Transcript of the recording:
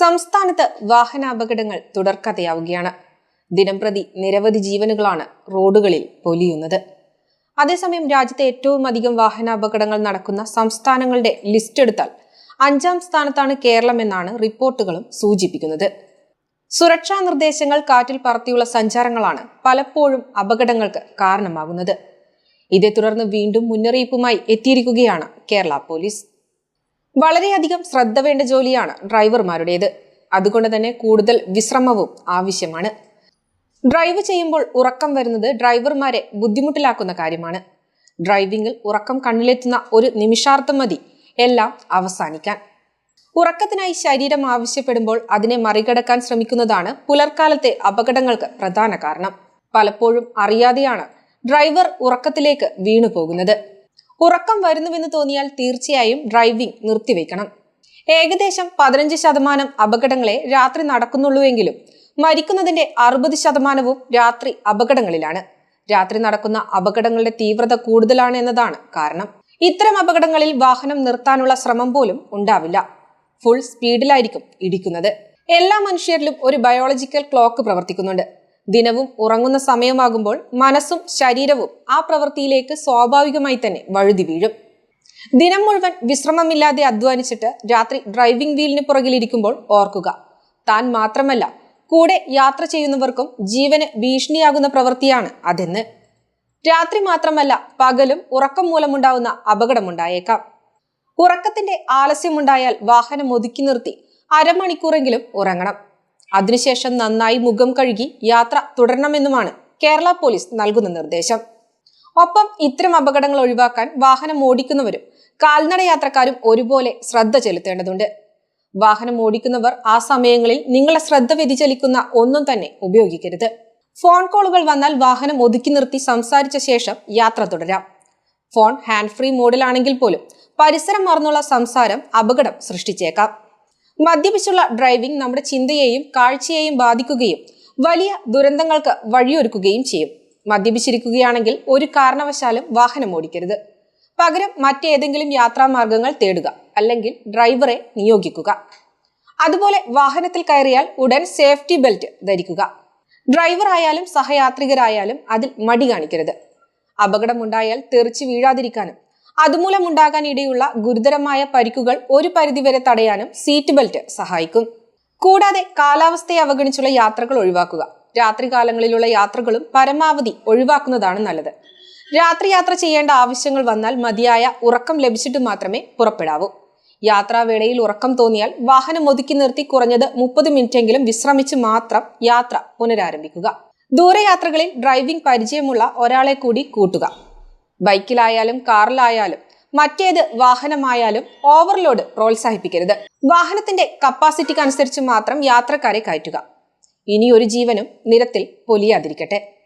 സംസ്ഥാനത്ത് വാഹനാപകടങ്ങൾ തുടർക്കഥയാവുകയാണ്. ദിനംപ്രതി നിരവധി ജീവനുകളാണ് റോഡുകളിൽ പൊലിയുന്നത്. അതേസമയം രാജ്യത്തെ ഏറ്റവും അധികം വാഹനാപകടങ്ങൾ നടക്കുന്ന സംസ്ഥാനങ്ങളുടെ ലിസ്റ്റ് എടുത്താൽ അഞ്ചാം സ്ഥാനത്താണ് കേരളം എന്നാണ് റിപ്പോർട്ടുകളും സൂചിപ്പിക്കുന്നത്. സുരക്ഷാ നിർദ്ദേശങ്ങൾ കാറ്റിൽ പറത്തിയുള്ള സഞ്ചാരങ്ങളാണ് പലപ്പോഴും അപകടങ്ങൾക്ക് കാരണമാകുന്നത്. ഇതേ തുടർന്ന് വീണ്ടും മുന്നറിയിപ്പുമായി എത്തിയിരിക്കുകയാണ് കേരള പോലീസ്. വളരെയധികം ശ്രദ്ധ വേണ്ട ജോലിയാണ് ഡ്രൈവർമാരുടേത്. അതുകൊണ്ട് തന്നെ കൂടുതൽ വിശ്രമവും ആവശ്യമാണ്. ഡ്രൈവ് ചെയ്യുമ്പോൾ ഉറക്കം വരുന്നത് ഡ്രൈവർമാരെ ബുദ്ധിമുട്ടിലാക്കുന്ന കാര്യമാണ്. ഡ്രൈവിംഗിൽ ഉറക്കം കണ്ണിലെത്തുന്ന ഒരു നിമിഷാർത്ഥം മതി എല്ലാം അവസാനിക്കാൻ. ഉറക്കത്തിനായി ശരീരം ആവശ്യപ്പെടുമ്പോൾ അതിനെ മറികടക്കാൻ ശ്രമിക്കുന്നതാണ് പുലർക്കാലത്തെ അപകടങ്ങൾക്ക് പ്രധാന കാരണം. പലപ്പോഴും അറിയാതെയാണ് ഡ്രൈവർ ഉറക്കത്തിലേക്ക് വീണു പോകുന്നത് ഉറക്കം വരുന്നുവെന്ന് തോന്നിയാൽ തീർച്ചയായും ഡ്രൈവിംഗ് നിർത്തിവെക്കണം ഏകദേശം പതിനഞ്ച് ശതമാനം അപകടങ്ങളെ രാത്രി നടക്കുന്നുള്ളൂവെങ്കിലും മരിക്കുന്നതിന്റെ അറുപത് ശതമാനവും രാത്രി അപകടങ്ങളിലാണ്. രാത്രി നടക്കുന്ന അപകടങ്ങളുടെ തീവ്രത കൂടുതലാണ് എന്നതാണ് കാരണം. ഇത്തരം അപകടങ്ങളിൽ വാഹനം നിർത്താനുള്ള ശ്രമം പോലും ഉണ്ടാവില്ല. ഫുൾ സ്പീഡിലായിരിക്കും ഇടിക്കുന്നത്. എല്ലാ മനുഷ്യരിലും ഒരു ബയോളജിക്കൽ ക്ലോക്ക് പ്രവർത്തിക്കുന്നുണ്ട്. ദിനവും ഉറങ്ങുന്ന സമയമാകുമ്പോൾ മനസ്സും ശരീരവും ആ പ്രവൃത്തിയിലേക്ക് സ്വാഭാവികമായി തന്നെ വഴുതി വീഴും. ദിനം മുഴുവൻ വിശ്രമമില്ലാതെ അധ്വാനിച്ചിട്ട് രാത്രി ഡ്രൈവിംഗ് വീലിന് പുറകിലിരിക്കുമ്പോൾ ഓർക്കുക. താൻ മാത്രമല്ല കൂടെ യാത്ര ചെയ്യുന്നവർക്കും ജീവന് ഭീഷണിയാകുന്ന പ്രവൃത്തിയാണ് അതെന്ന്. രാത്രി മാത്രമല്ല പകലും ഉറക്കം മൂലമുണ്ടാവുന്ന അപകടമുണ്ടായേക്കാം. ഉറക്കത്തിന്റെ ആലസ്യമുണ്ടായാൽ വാഹനം ഒതുക്കി നിർത്തി അരമണിക്കൂറെങ്കിലും ഉറങ്ങണം. അതിനുശേഷം നന്നായി മുഖം കഴുകി യാത്ര തുടരണമെന്നുമാണ് കേരള പോലീസ് നൽകുന്ന നിർദ്ദേശം. ഒപ്പം ഇത്തരം അപകടങ്ങൾ ഒഴിവാക്കാൻ വാഹനം ഓടിക്കുന്നവരും കാൽനട യാത്രക്കാരും ഒരുപോലെ ശ്രദ്ധ ചെലുത്തേണ്ടതുണ്ട്. വാഹനം ഓടിക്കുന്നവർ ആ സമയങ്ങളിൽ നിങ്ങളെ ശ്രദ്ധ വ്യതിചലിക്കുന്ന ഒന്നും തന്നെ ഉപയോഗിക്കരുത്. ഫോൺ കോളുകൾ വന്നാൽ വാഹനം ഒതുക്കി നിർത്തി സംസാരിച്ച ശേഷം യാത്ര തുടരാം. ഫോൺ ഹാൻഡ് ഫ്രീ മോഡിലാണെങ്കിൽ പോലും പരിസരം മറന്നുള്ള സംസാരം അപകടം സൃഷ്ടിച്ചേക്കാം. മദ്യപിച്ചുള്ള ഡ്രൈവിംഗ് നമ്മുടെ ചിന്തയെയും കാഴ്ചയെയും ബാധിക്കുകയും വലിയ ദുരന്തങ്ങൾക്ക് വഴിയൊരുക്കുകയും ചെയ്യും. മദ്യപിച്ചിരിക്കുകയാണെങ്കിൽ ഒരു കാരണവശാലും വാഹനം ഓടിക്കരുത്. പകരം മറ്റേതെങ്കിലും യാത്രാമാർഗങ്ങൾ തേടുക അല്ലെങ്കിൽ ഡ്രൈവറെ നിയോഗിക്കുക. അതുപോലെ വാഹനത്തിൽ കയറിയാൽ ഉടൻ സേഫ്റ്റി ബെൽറ്റ് ധരിക്കുക. ഡ്രൈവർ ആയാലും സഹയാത്രികരായാലും അതിൽ മടി കാണിക്കരുത്. അപകടമുണ്ടായാൽ തെറിച്ച് വീഴാതിരിക്കാനും അതുമൂലം ഉണ്ടാകാൻ ഇടയുള്ള ഗുരുതരമായ പരിക്കുകൾ ഒരു പരിധിവരെ തടയാനും സീറ്റ് ബെൽറ്റ് സഹായിക്കും. കൂടാതെ കാലാവസ്ഥയെ അവഗണിച്ചുള്ള യാത്രകൾ ഒഴിവാക്കുക. രാത്രികാലങ്ങളിലുള്ള യാത്രകളും പരമാവധി ഒഴിവാക്കുന്നതാണ് നല്ലത്. രാത്രി യാത്ര ചെയ്യേണ്ട ആവശ്യങ്ങൾ വന്നാൽ മതിയായ ഉറക്കം ലഭിച്ചിട്ട് മാത്രമേ പുറപ്പെടാവൂ. യാത്രാവേളയിൽ ഉറക്കം തോന്നിയാൽ വാഹനം ഒതുക്കി നിർത്തി കുറഞ്ഞത് മുപ്പത് മിനിറ്റെങ്കിലും വിശ്രമിച്ച് മാത്രം യാത്ര പുനരാരംഭിക്കുക. ദൂരയാത്രകളിൽ ഡ്രൈവിംഗ് പരിചയമുള്ള ഒരാളെ കൂടി കൂട്ടുക. ബൈക്കിലായാലും കാറിലായാലും മറ്റേത് വാഹനമായാലും ഓവർലോഡ് പ്രോത്സാഹിപ്പിക്കരുത്. വാഹനത്തിന്റെ കപ്പാസിറ്റിക്ക് അനുസരിച്ച് മാത്രം യാത്രക്കാരെ കയറ്റുക. ഇനിയൊരു ജീവനും നിരത്തിൽ പൊലിയാതിരിക്കട്ടെ.